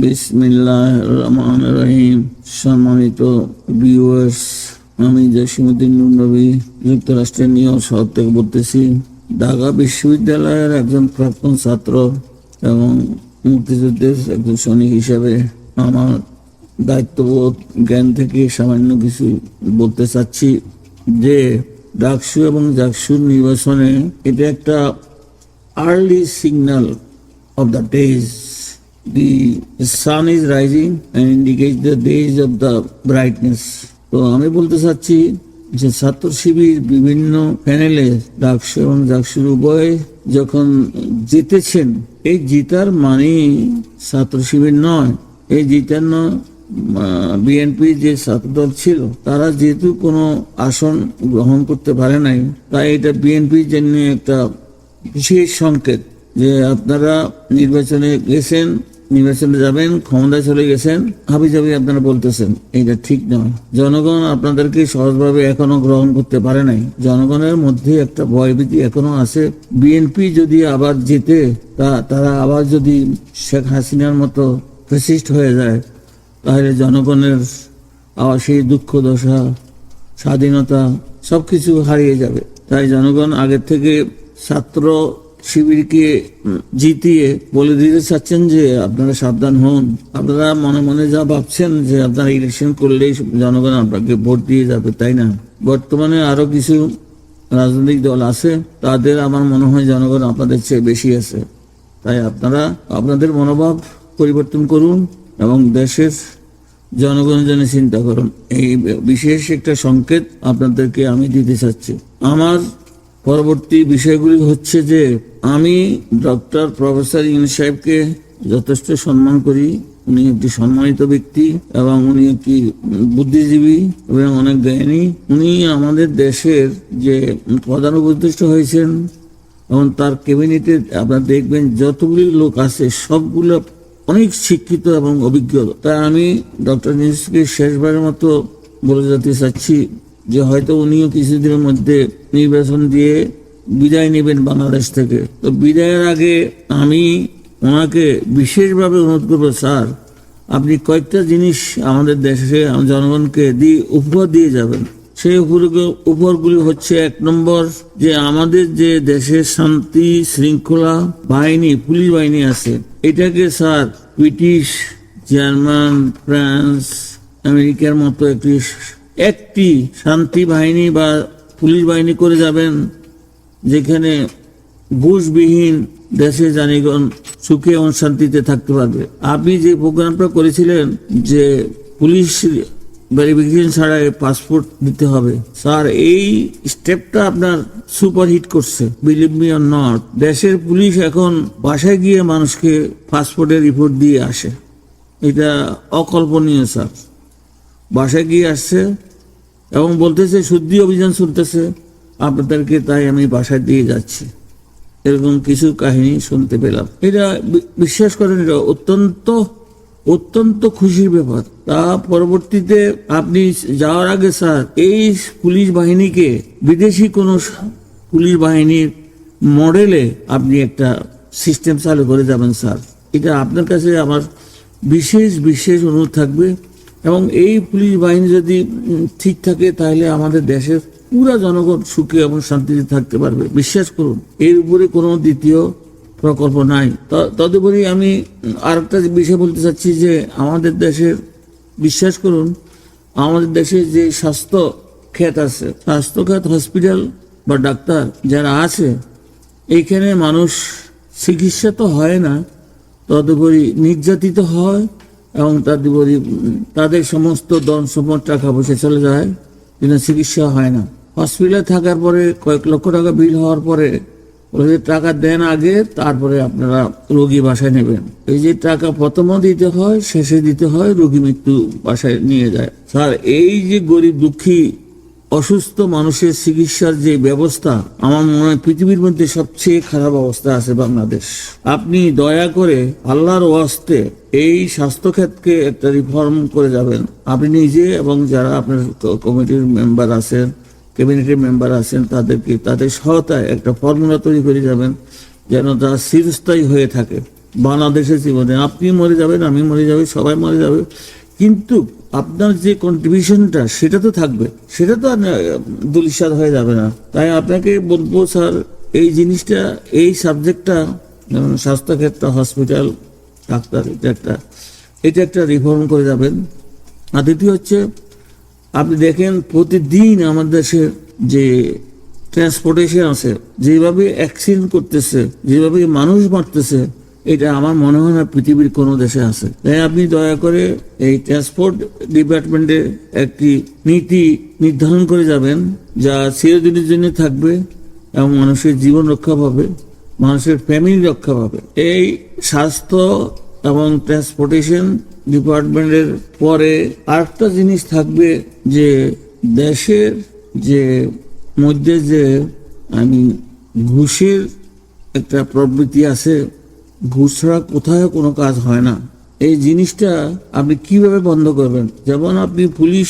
বিসমিল্লাহ রহমান রহিম সম্মানিত ভিউয়ার্স আমি জসিমুদ্দিন নবী যুক্তরাষ্ট্রের নিউ শহর থেকে বলতেছি ঢাকা বিশ্ববিদ্যালয়ের একজন প্রাক্তন ছাত্র এবং মুক্তিযুদ্ধের একজন সৈনিক হিসেবে আমার দায়িত্ববোধ, জ্ঞান থেকে সামান্য কিছু বলতে চাচ্ছি যে ডাকসু এবং জাকসুর নির্বাচনে এটা একটা early signal of the days. The sun is rising and indicates the days of the brightness. তো আমি বলতে চাচ্ছি যে ছাত্র শিবির বিভিন্ন প্যানেলে ডাকসু এবং জাকসুর উভয় যখন জিতেছেন, এই জিতার মানে ছাত্র শিবির নয় এই জিতার নয় বিএনপি যে ছাত্রদল ছিল, তারা যেহেতু কোনো আসন গ্রহণ করতে পারে নাই, তাই এটা বিএনপির জন্য একটা বিশেষ সংকেত যে আপনারা নির্বাচনে গেছেন, নির্বাচনে যাবেন, ক্ষমতায় চলে গেছেন হাবি যাবি আপনারা বলতেছেন এটা ঠিক নয়। জনগণ আপনাদেরকে সহজভাবে এখনও গ্রহণ করতে পারে নাই। জনগণের মধ্যে একটা ভয়ভীতি এখনও আছে। বিএনপি যদি আবার জিতে, তা, তারা আবার যদি শেখ হাসিনার মতো ফেসিস্ট হয়ে যায়, তাহলে জনগণের আবার সেই দুঃখ, দশা, স্বাধীনতা সব কিছু হারিয়ে যাবে। তাই জনগণ আগের থেকে ছাত্র শিবিরকে জিতিয়ে বলে দিতে চাচ্ছেন যে আপনারা সাবধান হন। আপনারা মনে মনে যা ভাবছেন যে আপনারা ইলেকশন করলেই জনগণ আপনাকে ভোট দিয়ে যাবে, তাই না? বর্তমানে আরও কিছু রাজনৈতিক দল আছে, তাদের আমার মনে হয় জনগণ আপনাদের চেয়ে বেশি আছে। তাই আপনারা আপনাদের মনোভাব পরিবর্তন করুন এবং দেশের জনগণের জন্য চিন্তা করুন। এই বিশেষ একটা সংকেত আপনাদেরকে আমি দিতে চাচ্ছি। আমার পরবর্তী বিষয়গুলি হচ্ছে যে আমি ডক্টর প্রফেসর ইউন সাহেবকে যথেষ্ট সম্মান করি। উনি একটি সম্মানিত ব্যক্তি এবং উনি একটি বুদ্ধিজীবী এবং অনেক জ্ঞানী। উনি আমাদের দেশের যে প্রধান উপদেষ্টা হয়েছেন এবং তার ক্যাবিনেটে আপনারা দেখবেন যতগুলি লোক আছে, সবগুলো অনেক শিক্ষিত এবং অভিজ্ঞ। তাই আমি ডক্টর নিউজকে শেষবারের মতো বলে যেতে চাচ্ছি যে হয়তো উনিও কিছুদিনের মধ্যে নির্বাচন দিয়ে বিদায় নেবেন বাংলাদেশ থেকে। তো বিদায়ের আগে আমি ওনাকে বিশেষভাবে অনুরোধ করব, স্যার, আপনি কয়েকটা জিনিস আমাদের দেশে জনগণকে দিয়ে উপহার দিয়ে যাবেন। সেই উপহারগুলো- হচ্ছে এক নম্বর যে আমাদের যে দেশের শান্তি শৃঙ্খলা বাহিনী, পুলিশ বাহিনী আছে, এটাকে স্যার ব্রিটিশ, জার্মান, ফ্রান্স, আমেরিকার মতো একটি একটি শান্তি বাহিনী বা পুলিশ বাহিনী করে যাবেন, যেখানে ঘুষবিহীন দেশে জানিগণ সুখে এবং শান্তিতে থাকতে পারবে। আপনি যে প্রোগ্রামটা করেছিলেন যে পুলিশ ভেরিফিকেশন ছাড়াই পাসপোর্ট দিতে হবে, স্যার, এই স্টেপটা আপনার সুপার হিট করছে। বিলিভ মি অর নট দেশের পুলিশ এখন বাসায় গিয়ে মানুষকে পাসপোর্টের রিপোর্ট দিয়ে আসে। এটা অকল্পনীয়, স্যার। বাসায় গিয়ে আসছে এবং বলতেছে শুদ্ধি অভিযান চলতেছে। আপনাদেরকে তাই আমি বাসায় দিয়ে যাচ্ছি। এরকম কিছু কাহিনী শুনতে পেলাম। এটা বিশ্বাস করেন, এটা অত্যন্ত অত্যন্ত খুশির ব্যাপার। তা পরবর্তীতে আপনি যাওয়ার আগে স্যার, এই পুলিশ বাহিনীকে, বিদেশি কোনো পুলিশ বাহিনীর মডেলে আপনি একটা সিস্টেম চালু করে যাবেন, স্যার। এটা আপনার কাছে আমার বিশেষ বিশেষ অনুরোধ থাকবে। এবং এই পুলিশ বাহিনী যদি ঠিক থাকে, তাহলে আমাদের দেশের পুরা জনগণ সুখে এবং শান্তিতে থাকতে পারবে। বিশ্বাস করুন, এর উপরে কোনো দ্বিতীয় প্রকল্প নাই। তদুপরি আমি আরেকটা বিষয় বলতে চাচ্ছি যে, আমাদের দেশের, বিশ্বাস করুন, আমাদের দেশে যে স্বাস্থ্য ক্ষেত আছে, স্বাস্থ্য খাত হসপিটাল বা ডাক্তার যারা আছে, এইখানে মানুষ চিকিৎসা তো হয় না, তদুপরি নির্যাতিত হয় এবং তাদের তাদের সমস্ত দন সম্পদ, টাকা পয়সা চলে যায় কিন্তু চিকিৎসা হয় না। হসপিটালে থাকার পরে কয়েক লক্ষ টাকা বিল হওয়ার পরে টাকা দেন আগে, তারপরে আপনারা রোগী বাসায় নেবেন। এই যে টাকা প্রথমও দিতে হয়, শেষে দিতে হয়, রোগী মৃত্যু বাসায় নিয়ে যায়। স্যার, এই যে গরিব দুঃখী অসুস্থ মানুষের চিকিৎসার যে ব্যবস্থা, আমার মনে হয় পৃথিবীর মধ্যে সবচেয়ে খারাপ অবস্থা আছে বাংলাদেশ। আপনি দয়া করে আল্লাহর ওয়াস্তে এই স্বাস্থ্যক্ষেত্রকে একটা রিফর্ম করে যাবেন। আপনি নিজে এবং যারা আপনার কমিটির মেম্বার আছেন ক্যাবিনেটের মেম্বার আছেন, তাদেরকে, তাদের সহায়তায় একটা ফর্মুলা তৈরি করে যাবেন যেন তা চিরস্থায়ী হয়ে থাকে। বাংলাদেশের জীবনে আপনি মরে যাবেন, আমি মরে যাবে, সবাই মরে যাবে। কিন্তু আপনার যে কন্ট্রিবিউশনটা সেটা তো থাকবে। সেটা তো দুলিশাদ হয়ে যাবে না। তাই আপনাকে বলব, স্যার, এই জিনিসটা, এই সাবজেক্টটা যেমন স্বাস্থ্যক্ষেত্র হসপিটাল ডাক্তার, এটা একটা এটা একটা রিফর্ম করে যাবেন। আর দ্বিতীয় হচ্ছে, আপনি দেখেন, প্রতিদিন আমাদের দেশে যে ট্রান্সপোর্টেশন আছে, যেভাবে অ্যাক্সিডেন্ট করতেছে, যেভাবে মানুষ মারতেছে এটা আমার মনে হয় না পৃথিবীর কোনো দেশে আছে। তাই আপনি দয়া করে এই ট্রান্সপোর্ট ডিপার্টমেন্টে একটি নীতি নির্ধারণ করে যাবেন, যা চিরদিনের জন্য থাকবে এবং মানুষের জীবন রক্ষা পাবে, মানুষের ফ্যামিলি রক্ষা পাবে। এই স্বাস্থ্য এবং ট্রান্সপোর্টেশন ডিপার্টমেন্টের পরে আরেকটা জিনিস থাকবে যে, দেশের যে, মধ্যে যে, আমি ঘুষের একটা প্রবৃত্তি আছে ঘুষ ছাড়া কোথায় কোনো কাজ হয় না। এই জিনিসটা আপনি কীভাবে বন্ধ করবেন? যেমন আপনি পুলিশ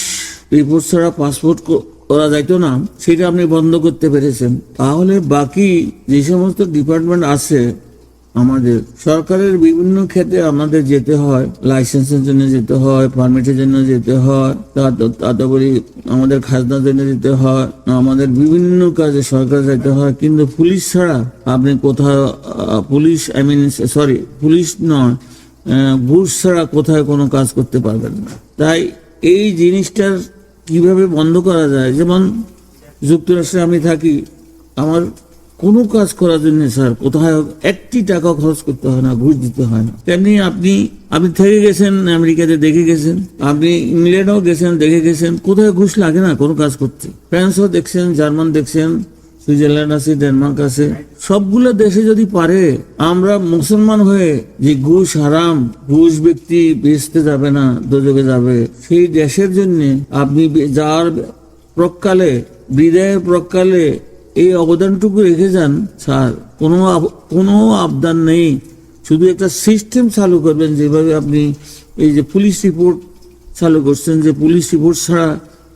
রিপোর্ট ছাড়া পাসপোর্ট করা যাইতো না, সেটা আপনি বন্ধ করতে পেরেছেন। তাহলে বাকি যে সমস্ত ডিপার্টমেন্ট আছে আমাদের সরকারের বিভিন্ন ক্ষেত্রে আমাদের যেতে হয় লাইসেন্সের জন্য যেতে হয় পারমিটের জন্য যেতে হয় তারপরে আমাদের খাজনার জন্য যেতে হয়, আমাদের বিভিন্ন কাজে সরকার যেতে হয়, কিন্তু পুলিশ ছাড়া আপনি কোথাও police I mean sorry police নয় ঘুষ ছাড়া কোথায় কোনো কাজ করতে পারবেন না। তাই এই জিনিসটার কীভাবে বন্ধ করা যায়? যেমন যুক্তরাষ্ট্রে আমি থাকি, আমার কোনো কাজ করার জন্য স্যার কোথায় একটি টাকা খরচ করতে হয় না, ঘুষ দিতে হয় না। তেমনি আপনি আপনি থেকে গেছেন, আমেরিকাতে দেখে গেছেন, আপনি ইংল্যান্ডও গেছেন, দেখে গেছেন কোথায় ঘুষ লাগে না কোনো কাজ করতে। ফ্রান্সও দেখছেন, জার্মান দেখছেন, সুইজারল্যান্ড আছে, ডেনমার্ক আছে। সবগুলো দেশে যদি পারে, আমরা মুসলমান হয়ে যে ঘুষ হারাম, ঘুষ ব্যক্তি বেচতে যাবে না দোজকে যাবে, সেই দেশের জন্য আপনি যার প্রকালে বিদায়ের প্রকালে এই অবদানটুকু রেখে যান, স্যার। কোনো কোনো আবদান নেই। শুধু একটা সিস্টেম চালু করবেন, যেভাবে আপনি এই যে পুলিশ রিপোর্ট চালু করছেন, যে পুলিশ রিপোর্ট ছাড়া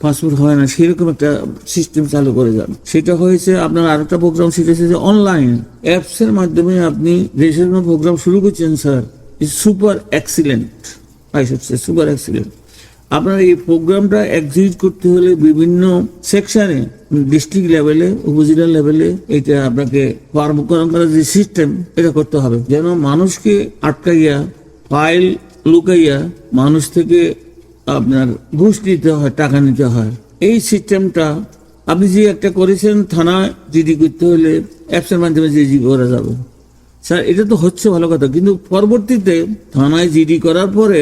পাসপোর্ট হয় না, সেরকম একটা সিস্টেম চালু করে যান। সেটা হয়েছে, আপনার আরেকটা প্রোগ্রাম হচ্ছে যে অনলাইন অ্যাপস এর মাধ্যমে আপনি রেজিস্ট্রেশন প্রোগ্রাম শুরু করছেন, sir is super excellent I super excellent আপনার এই প্রোগ্রামটা এক্সিকিউট করতে হলে বিভিন্ন সেকশনে ডিস্ট্রিক্ট লেভেলে উপজেলা লেভেলে এটা আপনাকে কর্মকরণ করার যে সিস্টেম এটা করতে হবে। যেন মানুষকে আটকাইয়া ফাইল লুকাইয়া মানুষ থেকে আপনার ঘুষ নিতে হয়, টাকা নিতে হয়। এই সিস্টেমটা আপনি যে একটা করেছেন থানা জিডি করতে হলে অ্যাপসের মাধ্যমে জিডি করা যাবে। স্যার, এটা তো হচ্ছে ভালো কথা, কিন্তু পরবর্তীতে থানায় জিডি করার পরে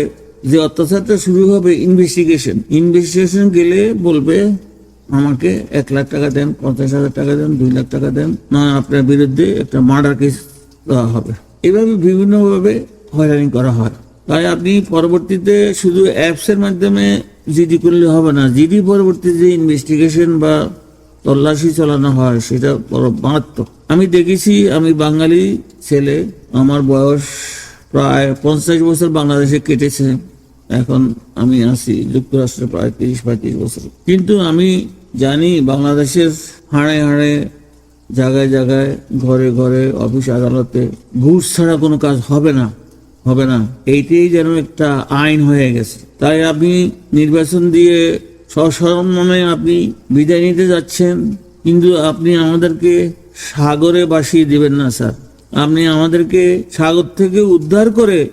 যে অত্যাচারটা শুরু হবে ইনভেস্টিগেশন ইনভেস্টিগেশন গেলে বলবে, আমাকে এক লাখ টাকা দেন, পঞ্চাশ হাজার টাকা দেন, দুই লাখ টাকা দেন, না, আপনার বিরুদ্ধে একটা মার্ডার কেস দেওয়া হবে। এভাবে বিভিন্নভাবে হয়রানি করা হয়। তাই আপনি পরবর্তীতে শুধু অ্যাপসের মাধ্যমে জিডি করলে হবে না, জিডি পরবর্তীতে যে ইনভেস্টিগেশন বা তল্লাশি চালানো হয়, সেটা বড় মারাত্মক। আমি দেখেছি, আমি বাঙালি ছেলে, আমার বয়স প্রায় পঞ্চাশ বছর বাংলাদেশে কেটেছে। এখন আমি আছি যুক্তরাষ্ট্রে প্রায় তিরিশ পঁয়ত্রিশ বছর। কিন্তু আমি জানি বাংলাদেশের হাড়ে হাড়ে, জায়গায় জায়গায়, ঘরে ঘরে, অফিস আদালতে ঘুষ ছাড়া কোনো কাজ হবে না হবে না। এইটাই যেন একটা আইন হয়ে গেছে। তাই আপনি নির্বাচন দিয়ে সসম্মানে আপনি বিদায় নিতে যাচ্ছেন, কিন্তু আপনি আমাদেরকে সাগরে বাসিয়ে দিবেন না, স্যার। আপনি আমাদেরকে সাগর থেকে উদ্ধার করে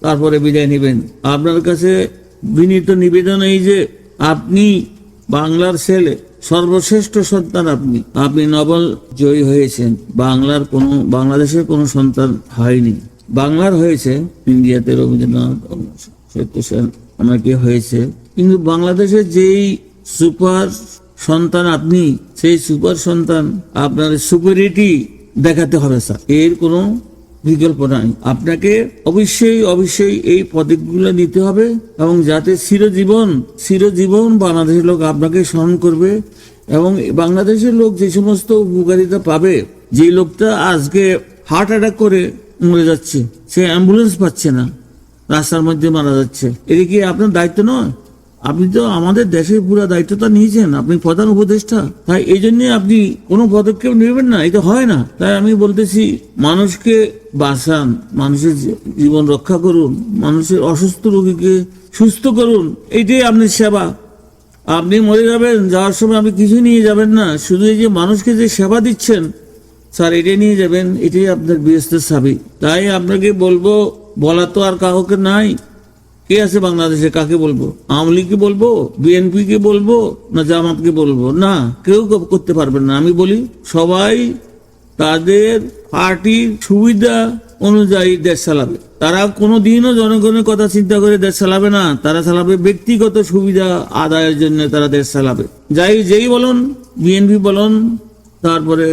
তারপরে বিদায় নেবেন। আপনার কাছে বিনীত নিবেদন এই যে, আপনি বাংলার ছেলে, সর্বশ্রেষ্ঠ সন্তান আপনি। আপনি নবল জয়ী হয়েছেন। বাংলার কোনো, বাংলাদেশের কোনো সন্তান হয়নি। বাংলার হয়েছে, ইন্ডিয়াতে রবীন্দ্রনাথ সেন, অনেকে হয়েছে। কিন্তু বাংলাদেশের যেই সুপার সন্তান আপনি, সেই সুপার সন্তান আপনার সুপারিটি দেখাতে হবে, স্যার। এর কোনো বিকল্প নাই। আপনাকে অবশ্যই অবশ্যই এই পদকগুলো নিতে হবে এবং যাতে চিরজীবন চিরজীবন বাংলাদেশের লোক আপনাকে স্মরণ করবে এবং বাংলাদেশের লোক যে সমস্ত উপকারিতা পাবে, যে লোকটা আজকে হার্ট অ্যাটাক করে মরে যাচ্ছে, সে অ্যাম্বুলেন্স পাচ্ছে না, রাস্তার মধ্যে মারা যাচ্ছে। এটা কি আপনার দায়িত্ব নয়? আপনি তো আমাদের দেশের পুরো দায়িত্বটা নিয়েছেন, আপনি প্রধান উপদেষ্টা। তাই এই জন্য আপনি কোনো পদক্ষেপ নেবেন না, এটা হয় না। তাই আমি বলতেছি, মানুষকে বাঁচান, মানুষের জীবন রক্ষা করুন, মানুষের অসুস্থ রোগীকে সুস্থ করুন এইটাই আপনার সেবা। আপনি মরে যাবেন, যাওয়ার সময় আপনি কিছু নিয়ে যাবেন না, শুধু এই যে মানুষকে যে সেবা দিচ্ছেন, স্যার, এটাই নিয়ে যাবেন, এটাই আপনার বৃহস্পের সাবি। তাই আপনাকে বলব, বলা তো আর কাউকে নাই কে আছে বাংলাদেশে? কাকে বলব? আওয়ামী লীগকে বলব? বিএনপি কে বলব? না জামাতকে বলব? না, কেউ করতে পারবেন না। আমি বলি, সবাই তাদের পার্টির সুবিধা অনুযায়ী দেশ চালাবে। তারা কোনোদিনও জনগণের কথা চিন্তা করে দেশ চালাবে না। তারা চালাবে ব্যক্তিগত সুবিধা আদায়ের জন্য তারা দেশ চালাবে। যাই, যেই বলুন, বিএনপি বলুন, তারপরে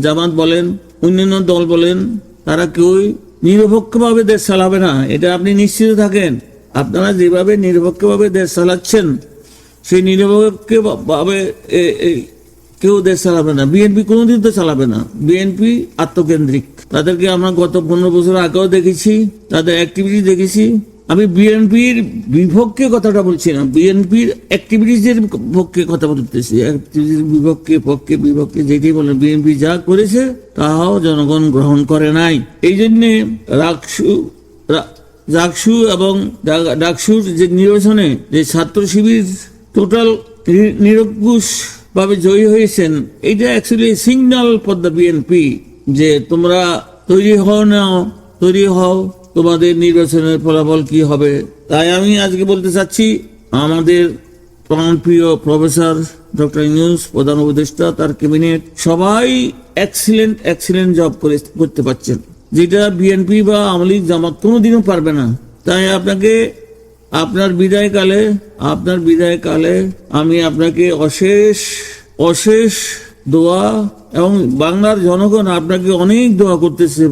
জামাত বলেন, অন্যান্য দল বলেন, তারা কেউই নিরপেক্ষভাবে দেশ চালাবে না। এটা আপনি নিশ্চিত থাকেন। আপনারা যেভাবে নিরপেক্ষভাবে দেশ চালাচ্ছেন, সেই নিরপেক্ষভাবে কেউ দেশ চালাবে না। বিএনপি কোনোদিন তো চালাবে না। বিএনপি আত্মকেন্দ্রিক। তাদেরকে আমরা গত পনেরো বছর আগেও দেখেছি, তাদের অ্যাক্টিভিটি দেখেছি। আমি বিএনপির বিপক্ষে কথাটা বলছি না। বিএনপির অ্যাক্টিভিটিজের পক্ষে কথা বলতেছি। বিপক্ষে, পক্ষে, বিপক্ষে যেটি বলেন, বিএনপি যা করেছে, তাহাও জনগণ গ্রহণ করে নাই। এই জন্যে রাকসু রা- ডাকসু এবং ডাকসুর যে নির্বাচনে যে ছাত্র শিবির টোটাল নিরঙ্কুশ ভাবে জয়ী হয়েছেন এটা actually signal for the BNP যে তোমরা তৈরি হও নাও তৈরি হও, তোমাদের নির্বাচনের ফলাফল কি হবে। তাই আমি আজকে বলতে চাচ্ছি, আমাদের প্রাণপ্রিয় প্রফেসর ডক্টর ইউনুস, প্রধান উপদেষ্টা, তার ক্যাবিনেট, সবাই এক্সিলেন্ট এক্সিলেন্ট জব করে করতে পারছেন। যেটা বিএনপি বা আওয়ামী লীগ জামাত কোনোদিনও পারবে না। তাই আপনাকে আপনার বিদায়কালে আপনার বিদায়কালে আমি আপনাকে অশেষ অশেষ দোয়া এবং বাংলার জনগণ আপনাকে অনেক দোয়া করতেছে।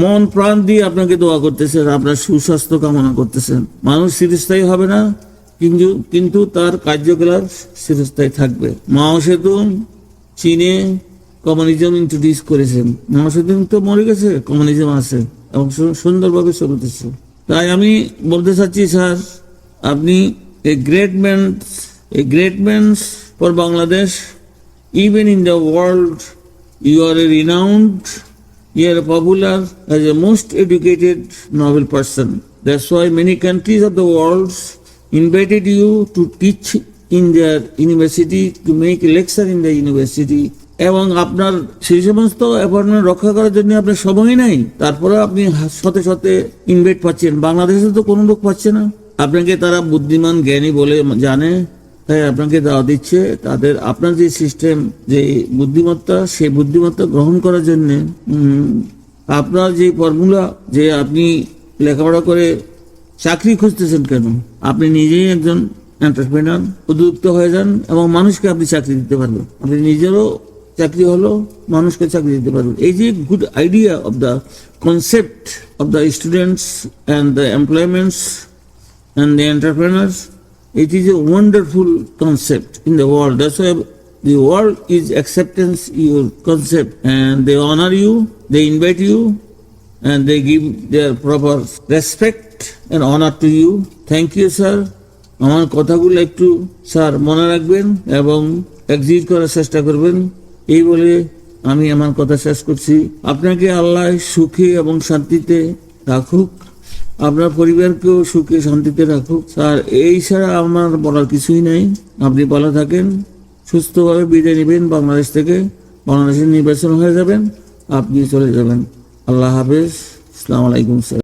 মন প্রাণ দিয়ে আপনাকে দোয়া করতেছে, আপনার সুস্বাস্থ্য কামনা করতেছেন মানুষ চিরস্থায়ী হবে না, কিন্তু কিন্তু তার কার্যকলাপ চিরস্থায়ী থাকবে। মাও সেতু চীনে কমিউনিজম ইন্ট্রোডিউস করেছে মাসুদ্দিন তো মরে গেছে কমিউনিজম আছে এবং সুন্দরভাবে চলতেছে। তাই আমি বলতে চাচ্ছি, স্যার, আপনি a great man a great man for Bangladesh even in the world you are a renowned you are a popular as a most educated Nobel person that's why many countries of the world invited you to teach in their university to make lecture in the university এবং আপনার সেই সমস্ত appointment রক্ষা করার জন্য আপনার সময় নাই। তারপরে আপনি শতে শতে ইনভাইট পাচ্ছেন। বাংলাদেশে তো কোনো লোক পাচ্ছে না। আপনাকে তারা বুদ্ধিমান, জ্ঞানী বলে জানে। তাই আপনাকে দেওয়া দিচ্ছে। তাদের, আপনার যে সিস্টেম যে বুদ্ধিমত্তা, সেই বুদ্ধিমত্তা গ্রহণ করার জন্য আপনার যে ফর্মুলা যে আপনি লেখাপড়া করে চাকরি খুঁজতেছেন কেন? আপনি নিজেই একজন এন্টারপ্রেনার উদ্যুক্ত হয়ে যান এবং মানুষকে আপনি চাকরি দিতে পারবেন। আপনি নিজেরও চাকরি হলো, মানুষকে চাকরি দিতে পারবে। এই যে good idea of the concept of the students and the employments and the entrepreneurs it is a wonderful concept in the world the world is acceptance your concept and they honour you they invite you and they give their proper respect and honour to you thank you sir আমার কথাগুলো একটু sir মনে রাখবেন এবং exit করার চেষ্টা করবেন। এই বলে আমি আমার কথা শেষ করছি। আপনাকে আল্লাহ সুখে এবং শান্তিতে রাখুক। আপনার পরিবারকেও সুখে শান্তিতে রাখুক। স্যার, এই ছাড়া আমার বলার কিছুই নাই। আপনি ভালো থাকেন, সুস্থভাবে বিদায় নেবেন, বাংলাদেশ থেকে বাংলাদেশের নির্বাচন হয়ে যাবেন, আপনি চলে যাবেন। আল্লাহ হাফেজ। আসসালামু আলাইকুম, স্যার।